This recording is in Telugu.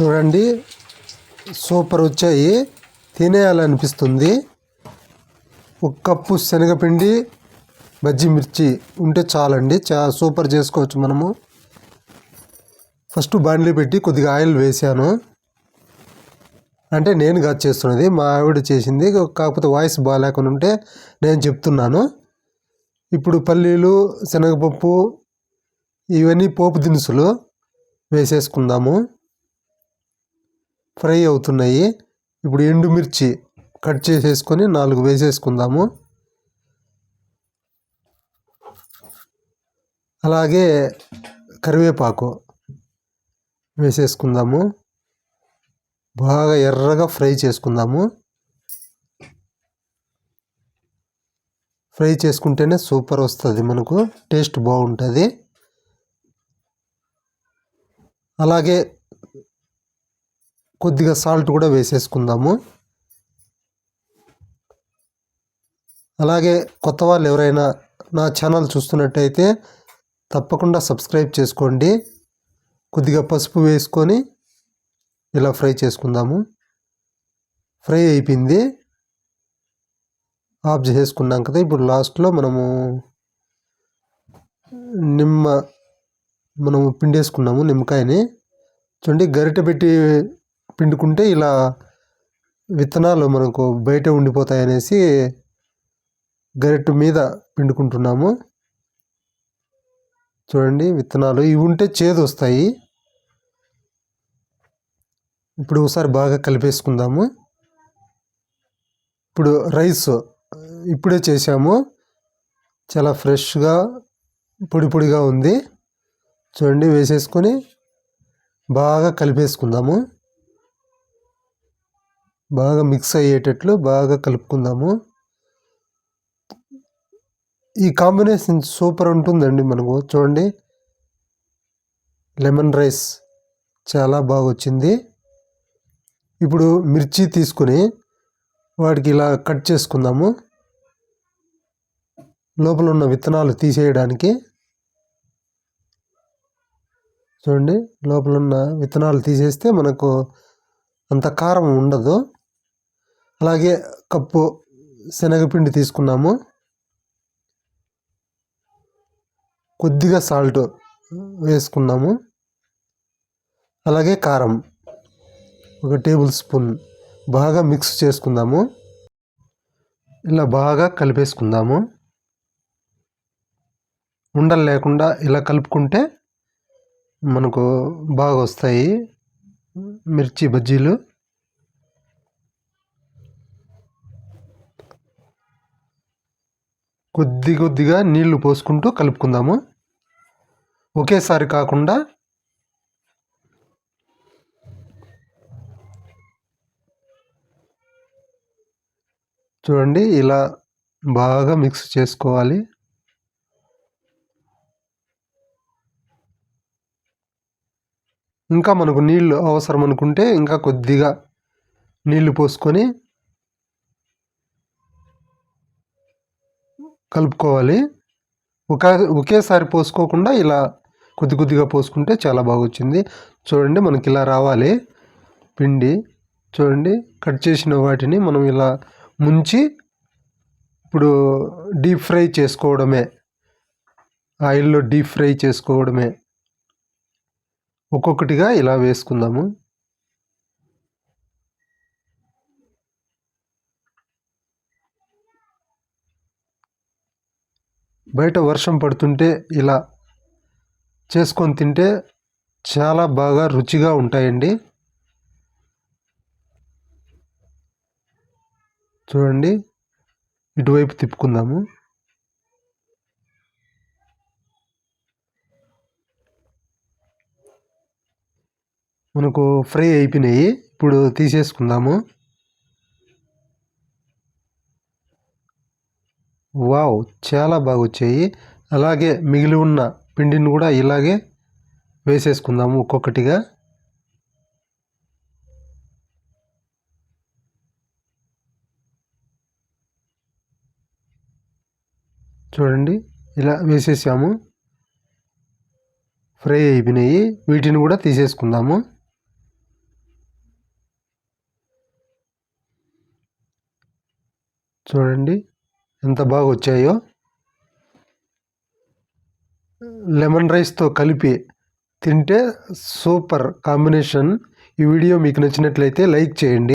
చూడండి. సూపర్ వచ్చాయి. తినేయాలనిపిస్తుంది. ఒక కప్పు శనగపిండి బజ్జి మిర్చి ఉంటే చాలండి. చా సూపర్ చేసుకోవచ్చు మనము. ఫస్ట్ బాండ్లీ పెట్టి కొద్దిగా ఆయిల్ వేసాను. అంటే నేను కాదు చేస్తున్నది. మా ఆవిడ చేసింది. కాకపోతే వాయిస్ బాగాలేకుండా ఉంటే నేను చెప్తున్నాను. ఇప్పుడు పల్లీలు శనగపప్పు ఇవన్నీ పోపు దినుసులు వేసేసుకుందాము. ఫ్రై అవుతున్నాయి. ఇప్పుడు ఎండుమిర్చి కట్ చేసేసుకొని నాలుగు వేసేసుకుందాము. అలాగే కరివేపాకు వేసేసుకుందాము. బాగా ఎర్రగా ఫ్రై చేసుకుందాము. ఫ్రై చేసుకుంటేనే సూపర్ వస్తుంది మనకు టేస్ట్ బాగుంటుంది. అలాగే కొద్దిగా సాల్ట్ కూడా వేసేసుకుందాము. అలాగే కొత్త వాళ్ళు ఎవరైనా నా ఛానల్ చూస్తున్నట్టయితే తప్పకుండా సబ్స్క్రైబ్ చేసుకోండి. కొద్దిగా పసుపు వేసుకొని ఇలా ఫ్రై చేసుకుందాము. ఫ్రై అయిపోయింది. ఆఫ్ చేసేసుకున్నాం కదా ఇప్పుడు లాస్ట్లో మనము నిమ్మ మనము పిండేసుకున్నాము నిమ్మకాయని. చూడండి గరిటె పెట్టి పిండుకుంటే ఇలా విత్తనాలు మనకు బయట ఉండిపోతాయి అనేసి గరిటె మీద పిండుకుంటున్నాము. చూడండి విత్తనాలు ఇవి ఉంటే చేదు వస్తాయి. ఇప్పుడు ఒకసారి బాగా కలిపేసుకుందాము. ఇప్పుడు రైస్ ఇప్పుడే చేసాము. చాలా ఫ్రెష్గా పొడి పొడిగా ఉంది. చూడండి వేసేసుకొని బాగా కలిపేసుకుందాము. బాగా మిక్స్ అయ్యేటట్లు బాగా కలుపుకుందాము. ఈ కాంబినేషన్ సూపర్ ఉంటుందండి మనకు. చూడండి. లెమన్ రైస్ చాలా బాగా వచ్చింది. ఇప్పుడు మిర్చి తీసుకుని వాటికి ఇలా కట్ చేసుకుందాము. లోపల ఉన్న విత్తనాలు తీసేయడానికి. చూడండి. లోపల ఉన్న విత్తనాలు తీసేస్తే మనకు అంత కారం ఉండదు. అలాగే కప్పు శనగపిండి తీసుకున్నాము. కొద్దిగా సాల్ట్ వేసుకున్నాము. అలాగే కారం ఒక టేబుల్ స్పూన్ బాగా మిక్స్ చేసుకుందాము. ఇలా బాగా కలిపేసుకుందాము. ఉండలు లేకుండా ఇలా కలుపుకుంటే మనకు బాగా వస్తాయి. మిర్చి బజ్జీలు. కొద్ది కొద్దిగా నీళ్ళు పోసుకుంటూ కలుపుకుందాము. ఒకేసారి కాకుండా చూడండి ఇలా బాగా మిక్స్ చేసుకోవాలి. ఇంకా మనకు నీళ్ళు అవసరం అనుకుంటే ఇంకా కొద్దిగా నీళ్ళు పోసుకొని కలుపుకోవాలి. ఒక ఒకేసారి పోసుకోకుండా ఇలా కొద్ది కొద్దిగా పోసుకుంటే చాలా బాగా వచ్చింది చూడండి మనకి ఇలా రావాలి. పిండి చూడండి కట్ చేసిన వాటిని మనం ఇలా ముంచి ఇప్పుడు డీప్ ఫ్రై చేసుకోవడమే. ఆయిల్లో డీప్ ఫ్రై చేసుకోవడమే. ఒక్కొక్కటిగా ఇలా వేసుకుందాము. బయట వర్షం పడుతుంటే ఇలా చేసుకొని తింటే చాలా బాగా రుచిగా ఉంటాయండి. చూడండి ఇటువైపు తిప్పుకుందాము. మనకు ఫ్రై అయిపోయినాయి. ఇప్పుడు తీసేసుకుందాము. వావ్ చాలా బాగా వచ్చాయి అలాగే మిగిలి ఉన్న పిండిని కూడా ఇలాగే వేసేసుకుందాము ఒక్కొక్కటిగా. చూడండి ఇలా వేసేసాము. ఫ్రై అయిపోయినాయి. వీటిని కూడా తీసేసుకుందాము. చూడండి ఎంత బాగా వచ్చాయో లెమన్ రైస్తో కలిపి తింటే సూపర్ కాంబినేషన్. ఈ వీడియో మీకు నచ్చినట్లయితే లైక్ చేయండి.